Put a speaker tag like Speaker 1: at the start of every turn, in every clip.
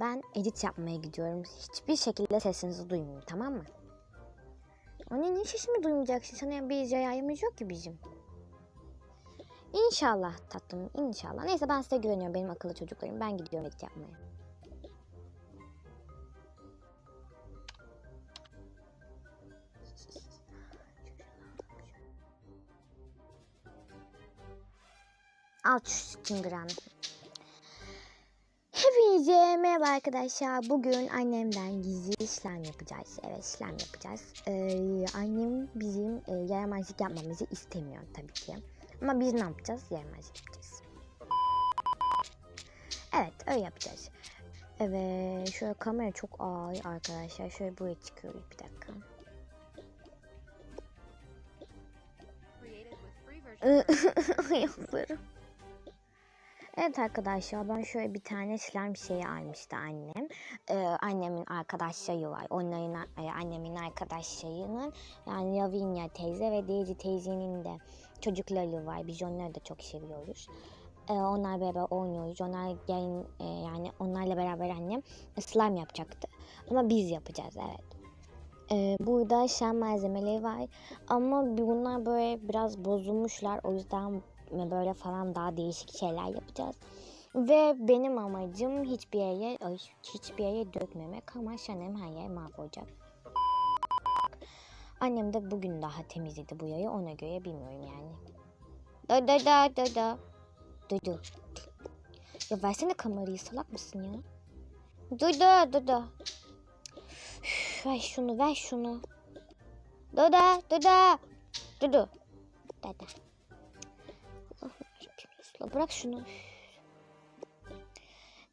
Speaker 1: Ben edit yapmaya gidiyorum. Hiçbir şekilde sesinizi duymayayım tamam mı? Anne niye sesimi duymayacaksın? Sana bir ricayemiz yok ki bizim. İnşallah tatlım inşallah. Neyse ben size güveniyorum benim akıllı çocuklarım. Ben gidiyorum edit yapmaya. Al şu çıngıranı. Hepinize merhaba arkadaşlar. Bugün annemden gizli işlem yapacağız. Evet işlem yapacağız. Ee, annem bizim e, yaramazlık yapmamızı istemiyor tabii ki. Ama biz ne yapacağız? Yaramazlık yapacağız. Evet öyle yapacağız. Evet şöyle kamera çok ağır arkadaşlar. Şöyle buraya çıkıyoruz bir dakika. Ayaklarım. Evet arkadaşlar ben şöyle bir tane slime şeyi almıştı annem. Ee, annemin arkadaşları var. Onların e, annemin arkadaşlarının yani Lavinia teyze ve Daisy teyzenin de çocukları var. Biz onları da çok seviyoruz. Ee, onlar beraber oynuyoruz. Onlar gelin, e, yani onlarla beraber annem slime yapacaktı. Ama biz yapacağız evet. Ee, burada şen malzemeleri var. Ama bunlar böyle biraz bozulmuşlar. O yüzden böyle falan daha değişik şeyler yapacağız. Ve benim amacım hiçbir yere hiçbir yere dökmemek ama şanem her yer mahvolacak. Annem de bugün daha temizledi bu yayı ona göre bilmiyorum yani. Da da da da da. Da. Ya versene kamerayı salak mısın ya? Da da. Üf, Ver şunu ver şunu. Da da da da. Bırak şunu.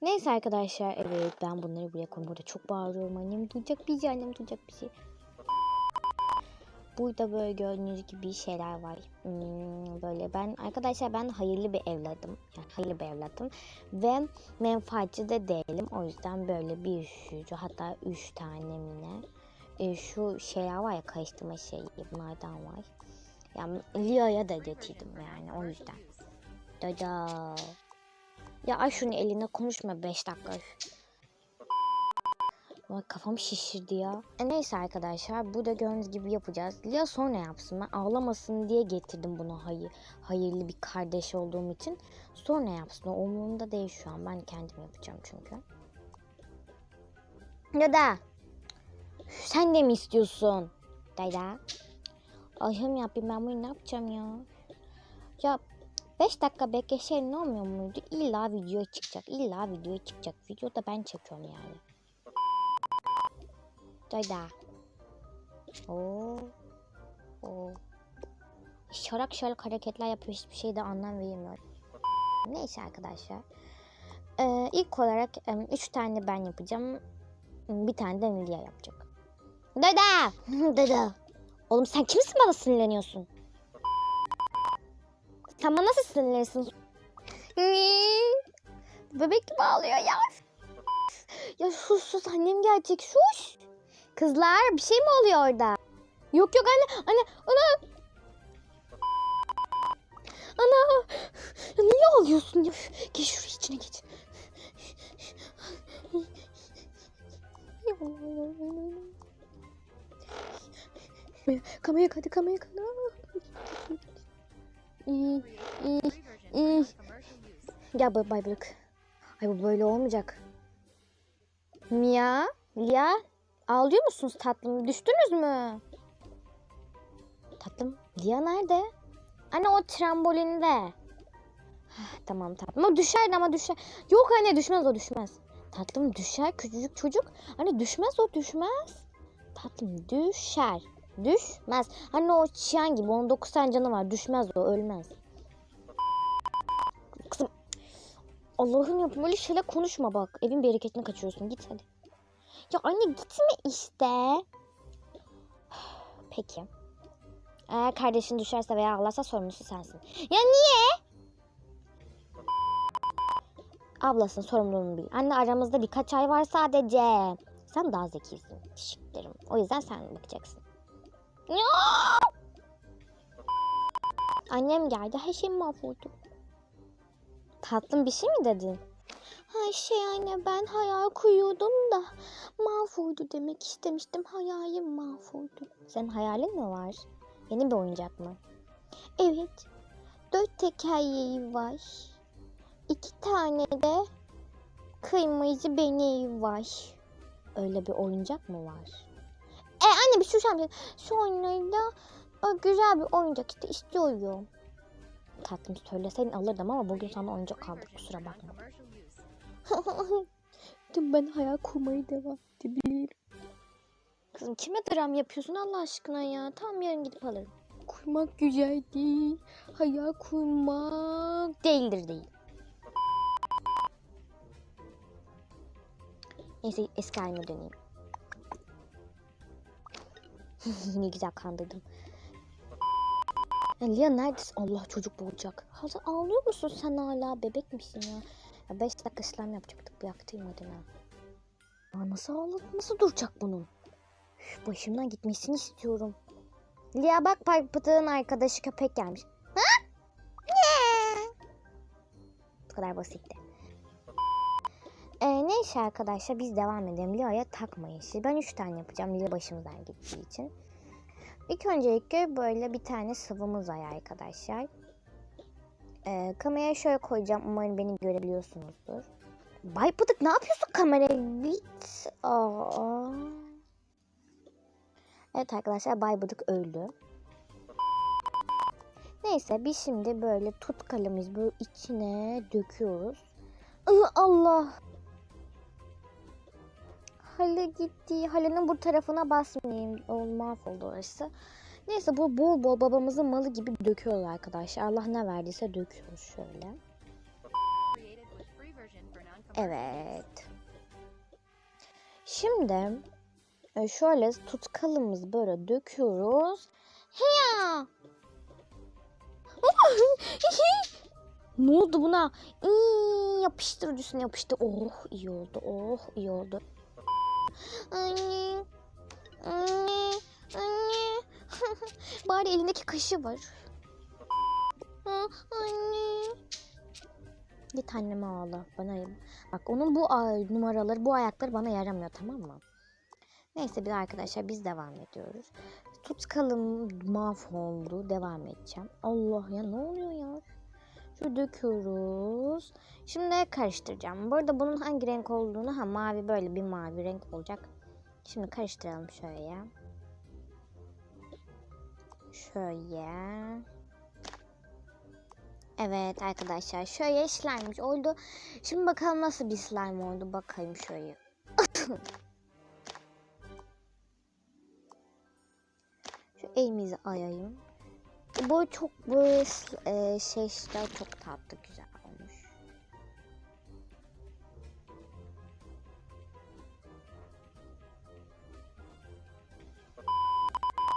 Speaker 1: Neyse arkadaşlar evet ben bunları buraya koyayım. Burada çok bağırıyorum annem duyacak bizi annem duyacak bizi. Burada böyle gördüğünüz gibi şeyler var. Hmm, böyle ben arkadaşlar ben hayırlı bir evladım. Yani hayırlı bir evladım. Ve menfaatçi de değilim. O yüzden böyle bir sürü hatta üç tane mi ne. E, şu şeyler var ya karıştırma şeyi bunlardan var. Yani Lia'ya da getirdim yani o yüzden. Dada. Ya ay şunu eline konuşma 5 dakika. Vay kafam şişirdi ya. E neyse arkadaşlar burada gördüğünüz gibi yapacağız. Lia sonra yapsın. Ben ağlamasın diye getirdim bunu hayır, hayırlı bir kardeş olduğum için. Sonra yapsın. O umurumda değil şu an. Ben kendim yapacağım çünkü. Dada. Sen de mi istiyorsun? Dada. Ayım yapayım ben bunu ne yapacağım ya? Ya 5 dakika bekleşelim ne olmuyor muydu? İlla video çıkacak. İlla video çıkacak. Videoda ben çekiyorum yani. Dayda. Oo. Oo. Şarak şarak hareketler yapıyor. Hiçbir şeyde anlam veremiyorum. Neyse arkadaşlar. Ee, ilk olarak 3 tane ben yapacağım. Bir tane de Nilya yapacak. Dada! Dada! Oğlum sen kimsin bana sinirleniyorsun? Sen bana nasıl sinirlenirsin? Bebek gibi ağlıyor ya. Ya sus sus annem gelecek sus. Kızlar bir şey mi oluyor orada? Yok yok anne anne ana. Ana. Ya niye ağlıyorsun ya? Geç şuraya içine geç. Kamaya hadi kamaya hadi. Gel bay bırak. Ay bu böyle olmayacak. Mia, Lia, ağlıyor musunuz tatlım? Düştünüz mü? Tatlım, Lia nerede? Anne o trambolinde. Hah, tamam tatlım. O düşer ama düşer. Yok anne düşmez o düşmez. Tatlım düşer küçücük çocuk. Anne düşmez o düşmez. Tatlım düşer. Düşmez. Anne o çiyan gibi 19 tane canı var. Düşmez o ölmez. Kızım Allah'ım ya böyle şeyler konuşma bak. Evin bereketini kaçırıyorsun. Git hadi. Ya anne gitme işte. Peki. Eğer kardeşin düşerse veya ağlarsa sorumlusu sensin. Ya niye? Ablasın sorumluluğunu bil. Anne aramızda birkaç ay var sadece. Sen daha zekisin. Teşekkür ederim. O yüzden sen bakacaksın. Annem geldi. Her şey mahvoldu. Tatlım bir şey mi dedin? Ha şey anne ben hayal kuruyordum da mahvoldu demek istemiştim. Hayalim mahvoldu. Senin hayalin mi var? Yeni bir oyuncak mı? Evet. Dört tekerleği var. İki tane de kırmızı beneği var. Öyle bir oyuncak mı var? E anne bir susar mısın? Sonra da o güzel bir oyuncak işte istiyorum. Tatlım söyleseydin alırdım ama bugün sana oyuncak
Speaker 2: version
Speaker 1: kusura bakma. Tüm ben hayal kurmayı devam edebilirim. Kızım kime dram yapıyorsun Allah aşkına ya? Tam yarın gidip alırım. Kurmak güzel değil. Hayal kurmak değildir değil. Neyse eski halime döneyim. Yine güzel kandırdım. Ya Lia neredesin? Allah çocuk boğacak. Hala ağlıyor musun sen hala? Bebek misin ya? Ya 5 dakika işlem yapacaktık. Bir yaktayım hadi ha. Ya nasıl ağladı? Nasıl duracak bunun? Üf, başımdan gitmesini istiyorum. Lia bak Pıtık'ın arkadaşı köpek gelmiş. Ha? Ne? Bu kadar basitti. Neyse arkadaşlar biz devam edelim. Lia'ya takmayın siz. Ben 3 tane yapacağım. Lia başımızdan gittiği için. İlk öncelikle böyle bir tane sıvımız var arkadaşlar. Ee, kamerayı şöyle koyacağım. Umarım beni görebiliyorsunuzdur. Bay Pıtık ne yapıyorsun kameraya? Bit. Aa. Evet arkadaşlar Bay Pıtık öldü. Neyse biz şimdi böyle tutkalımız böyle içine döküyoruz. Allah. Hale gitti. Hale'nin bu tarafına basmayayım. O mahvoldu orası. Neyse bu bol bol babamızın malı gibi döküyoruz arkadaşlar. Allah ne verdiyse döküyoruz şöyle. Evet. Şimdi e, şöyle tutkalımızı böyle döküyoruz. Hiya! ne oldu buna? İyi, yapıştır üstüne yapıştı. Oh iyi oldu. Oh iyi oldu. Anne. Anne. Anne. Bari elindeki kaşı var. Anne. Git anneme ağla. Bana bak onun bu numaraları, bu ayakları bana yaramıyor tamam mı? Neyse bir arkadaşlar biz devam ediyoruz. Tutkalım mahvoldu. Devam edeceğim. Allah ya ne oluyor ya? Şu döküyoruz. Şimdi karıştıracağım. Bu arada bunun hangi renk olduğunu ha mavi böyle bir mavi renk olacak. Şimdi karıştıralım şöyle. Şöyle. Evet arkadaşlar şöyle slime oldu. Şimdi bakalım nasıl bir slime oldu. Bakayım şöyle. Şu elimizi ayayım. Bu çok böyle e, şey işte çok tatlı güzel olmuş.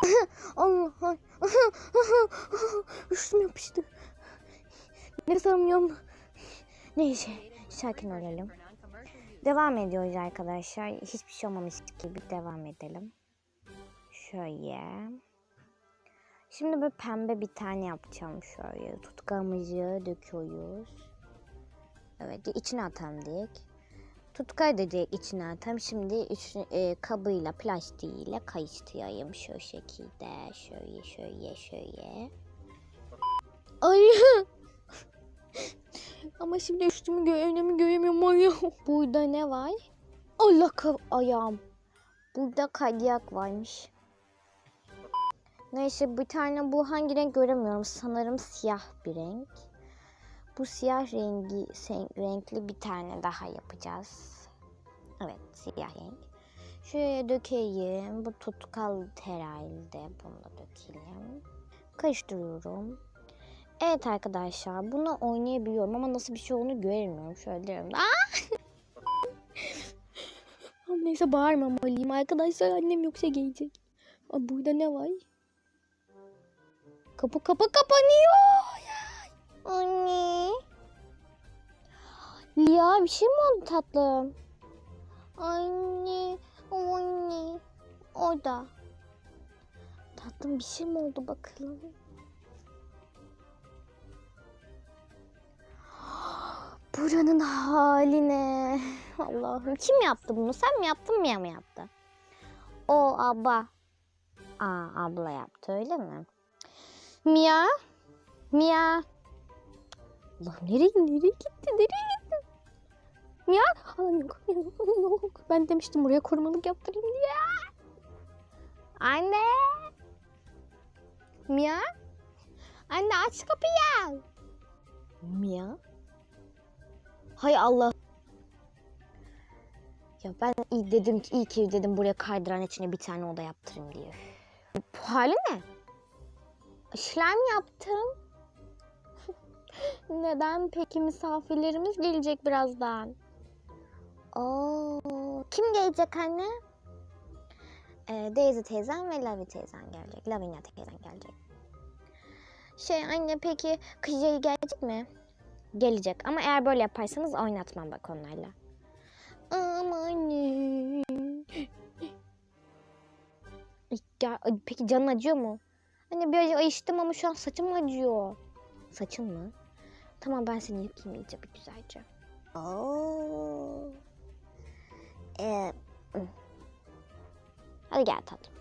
Speaker 1: Allah ay. Üstüme yapıştı. Nefes alamıyorum. Neyse sakin olalım. Devam ediyoruz arkadaşlar. Hiçbir şey olmamış gibi devam edelim. Şöyle. Şimdi bir pembe bir tane yapacağım şöyle. Tutkamızı döküyoruz. Evet içine atalım direkt. Tutkayı da direkt içine atalım. Şimdi iç, e, kabıyla plastiğiyle karıştırayım şu şekilde. Şöyle şöyle şöyle. Ay. Ama şimdi üstümü gö önümü göremiyorum ayağım. Burada ne var? Allah ayağım. Burada kaydırak varmış. Neyse bir tane bu hangi renk göremiyorum. Sanırım siyah bir renk. Bu siyah rengi renkli bir tane daha yapacağız. Evet siyah renk. Şöyle dökeyim. Bu tutkal herhalde. Bunu da dökelim. Karıştırıyorum. Evet arkadaşlar bunu oynayabiliyorum ama nasıl bir şey olduğunu göremiyorum. Şöyle diyorum. Aa! Neyse bağırmamalıyım arkadaşlar annem yoksa gelecek. Aa, burada ne var? Kapı kapı kapanıyor. Anne. Lia bir şey mi oldu tatlım? Anne. Anne. Orada. Tatlım bir şey mi oldu bakalım? Buranın haline. Allah'ım kim yaptı bunu? Sen mi yaptın Mia mı yaptı? O abla. Aa abla yaptı öyle mi? Mia? Mia? Allah nereye nereye gitti? Nereye gitti? Mia? Yok, yok, yok. Ben demiştim buraya korumalık yaptırayım diye. Anne. Mia? Anne aç kapıyı. Mia? Hay Allah. Ya ben iyi dedim ki iyi ki dedim buraya kaydıran içine bir tane oda yaptırayım diye. Bu hali ne? İşlem yaptım. Neden peki misafirlerimiz gelecek birazdan? Oo, kim gelecek anne? Ee, Daisy teyzem ve Lavi teyzem gelecek. Lavinia teyzem gelecek. Şey anne peki Kıcayı gelecek mi? Gelecek ama eğer böyle yaparsanız oynatmam bak onlarla. Ama anne. Ay, ya, ay, peki canın acıyor mu? Anne bir ayıştım ama şu an saçım acıyor. Saçın mı? Tamam ben seni yıkayayım iyice bir güzelce. Oo. Ee. Hadi gel tatlım.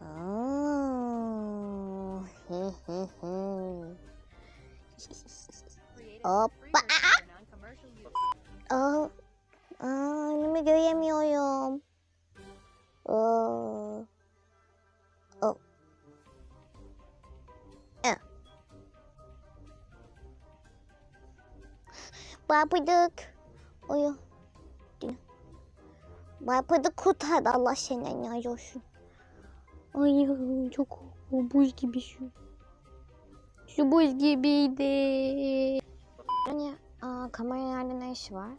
Speaker 1: Oo. Hı hı hı.
Speaker 2: Created
Speaker 1: Hoppa. Aa, aa, önümü göremiyorum. Babıdık. Uyu. Babıdık kurtardı Allah senden ya olsun. Ay çok buz gibi şu. Şu buz gibiydi. Yani aa, kamera nerede ne işi var?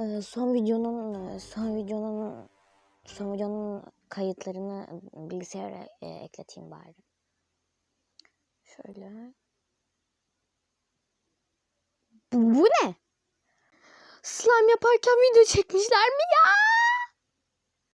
Speaker 1: Ee, son videonun son videonun son videonun kayıtlarını bilgisayara e, ekleteyim bari. Şöyle. Bu, ne? Slime yaparken video çekmişler mi ya?